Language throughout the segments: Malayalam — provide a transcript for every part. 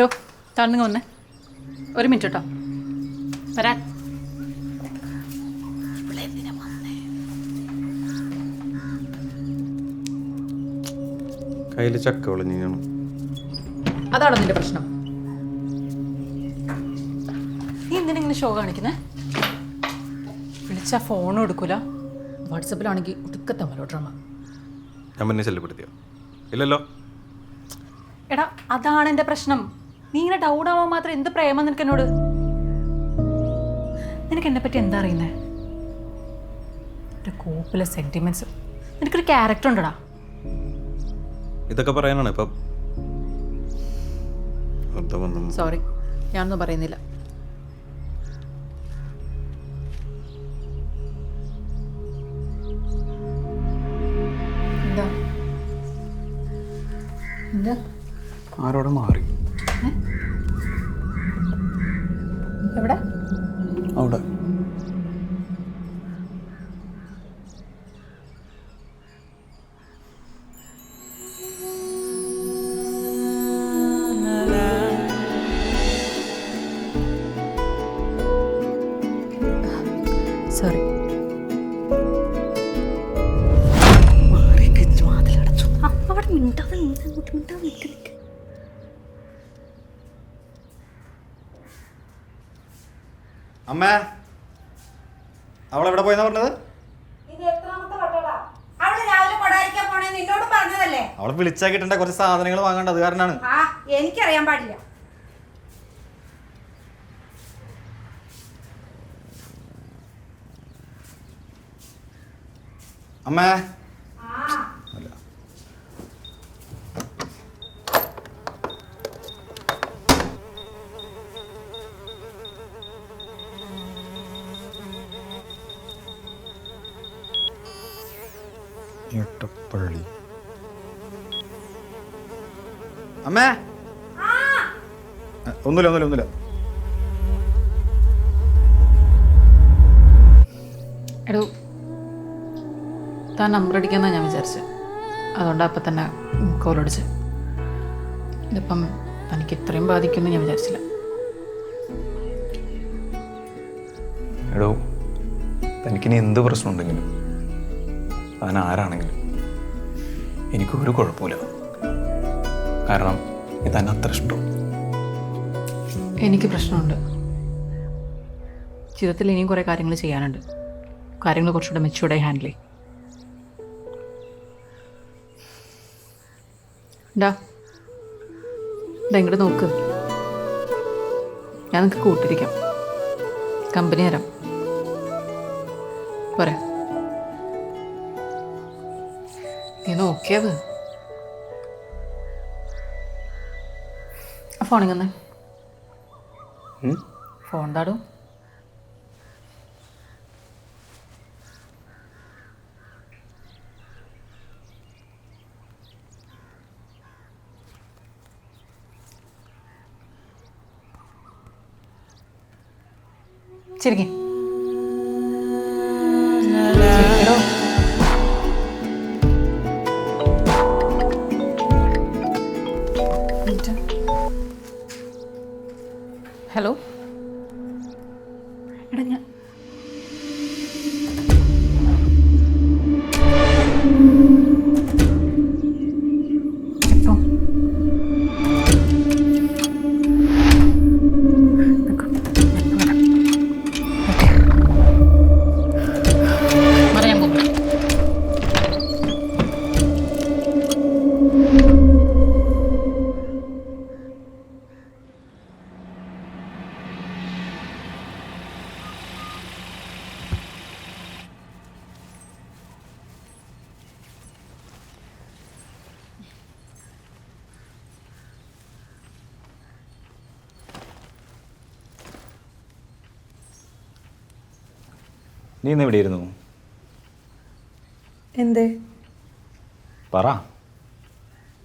ഡോ താഴ്ന്നു വന്നേ ഒരു മിനിറ്റ് കേട്ടോ. വരാൻ. കയ്യിൽ ചക്ക വിളഞ്ഞാണ് അതാണോ നിന്റെ പ്രശ്നം? നീ എന്തിനെങ്ങനെ ഷോ കാണിക്കുന്നേ? വിളിച്ചാ ഫോണും എടുക്കൂല. വാട്സപ്പിലാണെങ്കിൽ ഒടുക്കത്തെ മലോഡ്രമ ഞാൻ പിന്നെ ശല്യപ്പെടുത്തിയോ? ഇല്ലല്ലോ. എടാ അതാണ് എന്റെ പ്രശ്നം. നീ ഇങ്ങനെ ഡൗൺ ആവാൻ മാത്രം എന്ത് പ്രേമം നിനക്ക് എന്നോട്? നിനക്ക് എന്നെ പറ്റി എന്താ അറിയുന്നേ? ഒരു കോപ്പിലെ സെന്റിമെന്റ്സ് നിനക്കൊരു ക്യാരക്ടർ ഉണ്ടടാ. ഇതൊക്കെ പറയാനാണ് ഇപ്പം. സോറി ഞാനൊന്നും പറയുന്നില്ല. എന്താ? എന്താ? ആരോടെ മാറി? എവിടെ? അമ്മേ. എവിടെ പോയെന്നാ പറഞ്ഞത്? അവൾ വിളിച്ചാൽ കിട്ടേണ്ട കുറച്ച് സാധനങ്ങൾ വാങ്ങണ്ട അത് കാരണമാണ് എനിക്കറിയാൻ പാടില്ല. അമ്മേ. എട്ടപ്പള്ളി അമ്മേ? ഒന്നുമില്ല ഒന്നുമില്ല ഒന്നുമില്ല. എടോ താൻ നമ്പർ അടിക്കാന്നാ ഞാൻ വിചാരിച്ചത് അതുകൊണ്ടാ അപ്പം തന്നെ കോൾ അടിച്ച്. ഇതിപ്പം തനിക്ക് ഇത്രയും ബാധിക്കുമെന്ന് ഞാൻ വിചാരിച്ചില്ല. എടോ തനിക്കിനി എന്ത് പ്രശ്നമുണ്ടെങ്കിലും താൻ ആരാണെങ്കിലും എനിക്കൊരു കുഴപ്പമില്ല. കാരണം ഇത് തന്നെ അത്ര ഇഷ്ടം. എനിക്ക് പ്രശ്നമുണ്ട്. ജീവിതത്തിൽ ഇനിയും കുറേ കാര്യങ്ങൾ ചെയ്യാനുണ്ട്. കാര്യങ്ങൾ കുറച്ചുകൂടെ മെച്ചൂർഡായി ഹാൻഡിൽ ചെയ്യും. ഇങ്ങോട്ട് നോക്ക്. ഞാൻ നിങ്ങൾക്ക് കൂട്ടിരിക്കാം. കമ്പനി തരാം. പോരെ. നോക്കിയത്. ഫോണിങ്ങന്നേ ഫോൺ താടും ചിരിക്കേ. എടാ ഞാൻ നീ ഇന്ന് ഇരുന്നു എന്തേ? പറ.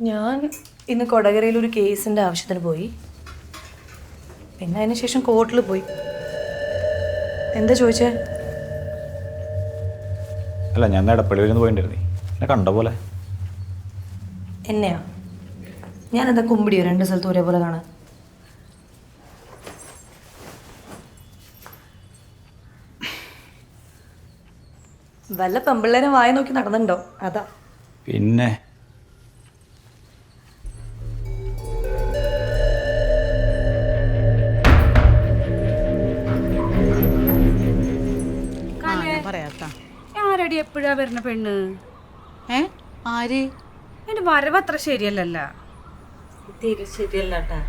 ഞാൻ ഇന്ന് കൊടകരയിൽ ഒരു കേസിന്റെ ആവശ്യത്തിന് പോയി. പിന്നെ അതിന് ശേഷം കോർട്ടിൽ പോയി. എന്താ ചോദിച്ചേ? അല്ല ഞാൻ എടപ്പള്ളി നിന്ന് പോയിണ്ടായിരുന്നേ. എന്നെ കണ്ട പോലെ. എന്നെയാ? ഞാൻ എന്താ കുമ്പിടിയോ? രണ്ട് സ്ഥലത്ത് ഒരേപോലെ കാണാൻ? വല്ല പെമ്പിള്ളേരും വായ നോക്കി നടന്നുണ്ടോ അതാ. പിന്നെ? ആരടി എപ്പോഴാ വരുന്ന പെണ്ണ്? ഏ ആര്? എന്റെ വരവ് അത്ര ശരിയല്ലല്ല. തീരെ ശരിയല്ലാട്ടാ.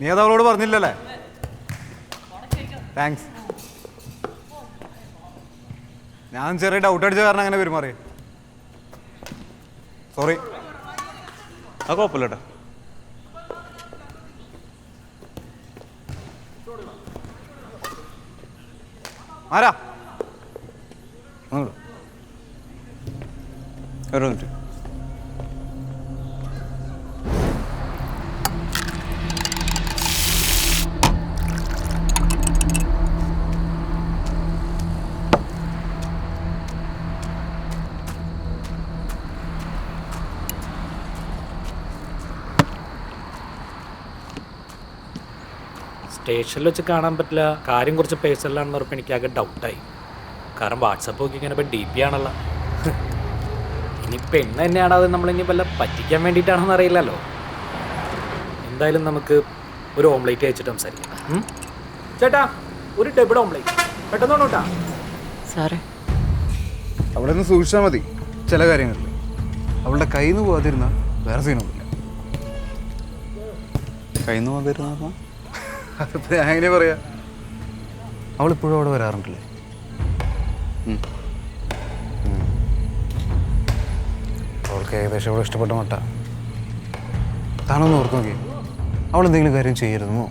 നീ അത് അവളോട് പറഞ്ഞില്ലല്ലേ? താങ്ക്സ് ഞാൻ ചെറിയ ഡൗട്ട് അടിച്ച കാരണം അങ്ങനെ പെരുമാറി. സോറി ആ കുഴപ്പമില്ല കേട്ടോ ആരാ? ഒരു മിനിറ്റ്. സ്റ്റേഷനിൽ വെച്ച് കാണാൻ പറ്റില്ല. കാര്യം കുറച്ച് പേഴ്സണലാണെന്ന് പറഞ്ഞപ്പോൾ എനിക്ക് ആകെ ഡൗട്ടായി കാരണം വാട്സപ്പ് നോക്കി ഇങ്ങനെ ഇപ്പം ഡി പി ആണല്ലോ. ഇനി പെണ്ണ് തന്നെയാണ് അത് നമ്മൾ ഇനി വല്ല പറ്റിക്കാൻ വേണ്ടിയിട്ടാണെന്ന് അറിയില്ലല്ലോ. എന്തായാലും നമുക്ക് ഒരു ഓംലേറ്റ് അയച്ചിട്ട് സംസാരിക്കാം. ചേട്ടാ ഒരു ഡബിൾ ഓംലേറ്റ് പെട്ടെന്ന് കേട്ടാ സാറേ. അവിടെ നിന്ന് സൂക്ഷിച്ചാൽ മതി. ചില കാര്യങ്ങളിൽ. അവളുടെ കയ്യിൽ നിന്ന് പോകാതിരുന്ന വേറെ സീനൊന്നുമില്ല കയ്യിൽ നിന്ന് പോകാതിരുന്ന അതിപ്പോൾ ഞാൻ എങ്ങനെ പറയാ? അവളിപ്പോഴും അവിടെ വരാറുണ്ടല്ലേ? അവൾക്ക് ഏകദേശം അവളെ ഇഷ്ടപ്പെട്ട മട്ട. താനൊന്ന് ഓർത്ത് നോക്കി അവൾ എന്തെങ്കിലും കാര്യം ചെയ്യരുതെന്നോ?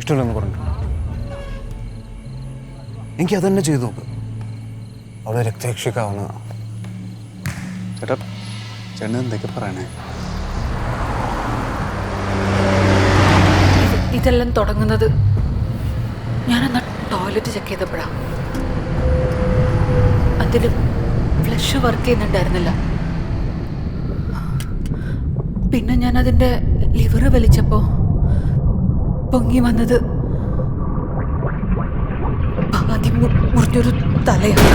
ഇഷ്ടമില്ലെന്ന് പറഞ്ഞിട്ടുണ്ടോ എനിക്ക് അതന്നെ ചെയ്തു നോക്ക്. അവളെ രക്തരക്ഷക്കാവുന്നതാണ് ചേട്ടാ ചേട്ടൻ എന്തൊക്കെ പറയണേ ഇത് ഇതെല്ലാം തുടങ്ങുന്നത് ഞാനെന്നാ ടോയ്ലറ്റ് ചെക്ക് ചെയ്തപ്പോഴാ. അതിൽ ഫ്ലഷ് വർക്ക് ചെയ്യുന്നുണ്ടായിരുന്നില്ല. പിന്നെ ഞാൻ അതിന്റെ ലിവർ വലിച്ചപ്പോൾ പൊങ്ങി വന്നത് ആദ്യം മുറിഞ്ഞൊരു തലയാണ്.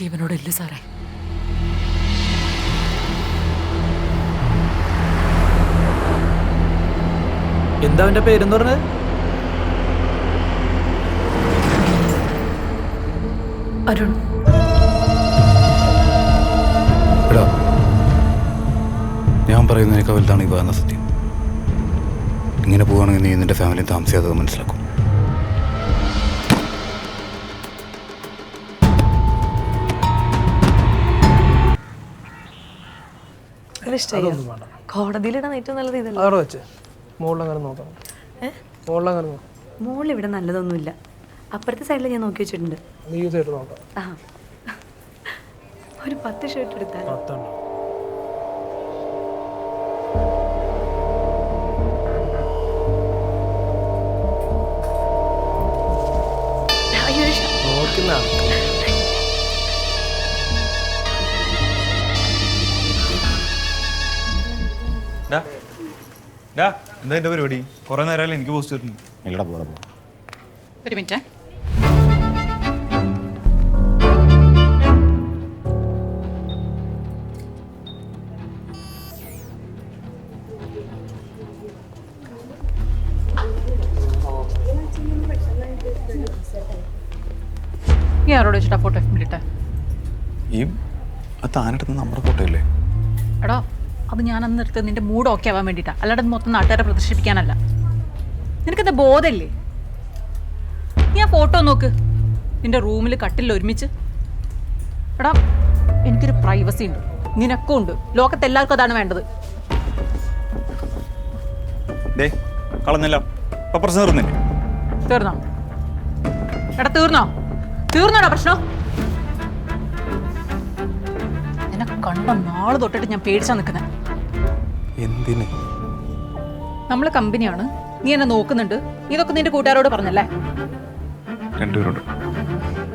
കേട്ട് ഇല്ല സാറേ? എന്താ അവന്റെ പേരെന്ന് പറഞ്ഞത്? അരുൺ. എടാ ഞാൻ പറയുന്നതിനേക്കാൾ വലുതാണ് ഈ പറയുന്ന സത്യം. ഇങ്ങനെ പോവുകയാണെങ്കിൽ നീ നിന്റെ ഫാമിലി താമസിയാതെ മനസ്സിലാക്കും. ഇഷ്ടമായി? കോടതിയിലിടാൻ ഏറ്റവും നല്ലത് ഇതല്ല? അവിടെ വെച്ച്. മുകളിലങ്ങനെ നോക്കണം. മുകളിലങ്ങനെ നോക്കാം മോളിൽ ഇവിടെ നല്ലതൊന്നുമില്ല. അപ്പുറത്തെ സൈഡിൽ ഞാൻ നോക്കി വെച്ചിട്ടുണ്ട്. നീ ഈ സൈഡ് നോക്കാം. ആ. ഒരു പത്ത് ഷർട്ട് എടുത്താൽ പത്തെണ്ണം. ഡാ എന്താ എന്റെ പരിപാടി? കുറെ നേരമല്ലേ എനിക്ക് പോസ്റ്റ് തരുന്നു പോ ഒരു മിനിറ്റ്. ഫോട്ടോ ഈ ആ നമ്മുടെ ഫോട്ടോ ഇല്ലേ എടാ അത് ഞാൻ അന്ന് എടുത്തത് നിന്റെ മൂഡ് ഓക്കെ ആവാൻ വേണ്ടിയിട്ടാണ് അല്ലാതെ മൊത്തം നാട്ടുകാരെ പ്രദർശിപ്പിക്കാനല്ല. നിനക്കെന്താ ബോധമില്ലേ? നീ ആ ഫോട്ടോ നോക്ക്. നിന്റെ റൂമിൽ കട്ടിൽ ഒരുമിച്ച്. എടാ എനിക്കൊരു പ്രൈവസി ഉണ്ട്. നിനക്കും ഉണ്ട്. ലോകത്ത് എല്ലാവർക്കും അതാണ് വേണ്ടത്. ഡേ കളഞ്ഞല്ലോ. ഇപ്പൊ പ്രശ്നം തീർന്നില്ലേ തീർന്നോ? എടാ തീർന്നോ? തീർന്നോടാ പ്രശ്നം. നിന്നെ കണ്ട നാളെ തൊട്ടിട്ട് ഞാൻ പേടിച്ചാ നിൽക്കുന്നത് എന്തിന്? നമ്മൾ കമ്പനിയാണ്. നീ എന്നെ നോക്കുന്നുണ്ട്. നീ ഇതൊക്കെ നിന്റെ കൂട്ടുകാരോട് പറഞ്ഞല്ലേ? രണ്ടുപേരോട്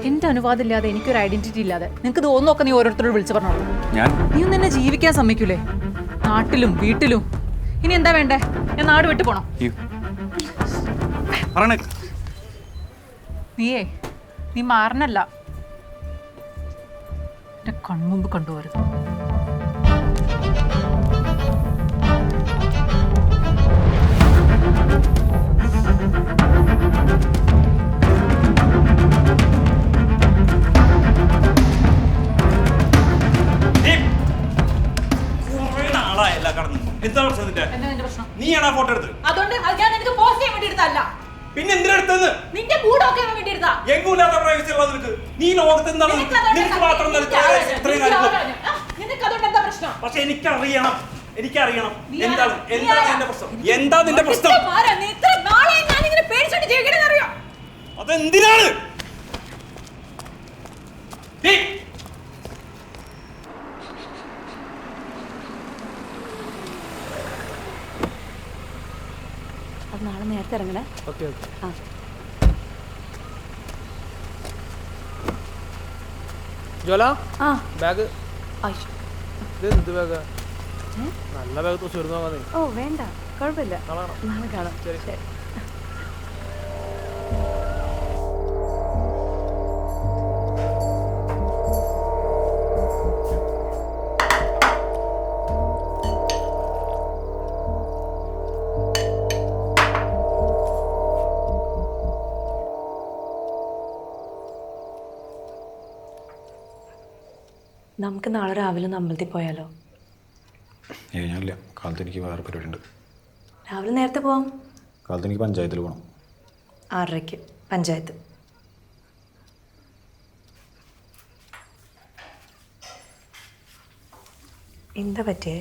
എന്റെ അനുവാദം ഇല്ലാതെ എനിക്കൊരു ഐഡന്റിറ്റി ഇല്ലാതെ. നിനക്ക് തോന്നുന്നൊക്കെ നീ ഓരോരുത്തരോട് വിളിച്ചു പറഞ്ഞോളൂ. ഞാൻ നീ ഒന്നും എന്നെ ജീവിക്കാൻ സമ്മതിക്കൂലേ? നാട്ടിലും വീട്ടിലും. ഇനി എന്താ വേണ്ടേ? ഞാൻ നാട് വിട്ടു പോണം. നീയേ നീ മാറണല്ല. എന്റെ കൺമുമ്പ് കണ്ടുപോരുത് നീ ലോകത്ത് എന്താണ് നിനക്ക് മാത്രം ഇത്രയും പക്ഷെ എനിക്കറിയണം. എനിക്കറിയണം. എന്താണ്? എന്താണ് എന്റെ പ്രശ്നം? എന്താ നിന്റെ പ്രശ്നം? അതെന്തിനാണ്? അത് നാളെ നേരത്തെ ഇറങ്ങണേ. Okay okay. ആ. ജോല? ആ. ബാഗ്. ഇത് എന്ത് ബാഗ് നല്ല ബാഗ് തൂച്ച് വരുന്നോ ഓ വേണ്ട. കുഴപ്പമില്ല. നാളെ കാണാം. ശരി. നമുക്ക് നാളെ രാവിലെ ഒന്ന് അമ്പലത്തിൽ പോയാലോ? ഏ ഞാനില്ല. കാലത്ത് എനിക്ക് വേറെ പരിപാടി ഉണ്ട് രാവിലെ നേരത്തെ പോവാം? കാലത്ത് എനിക്ക് പഞ്ചായത്തിൽ പോകണം ആറരയ്ക്ക്. പഞ്ചായത്ത്. എന്താ പറ്റിയേ.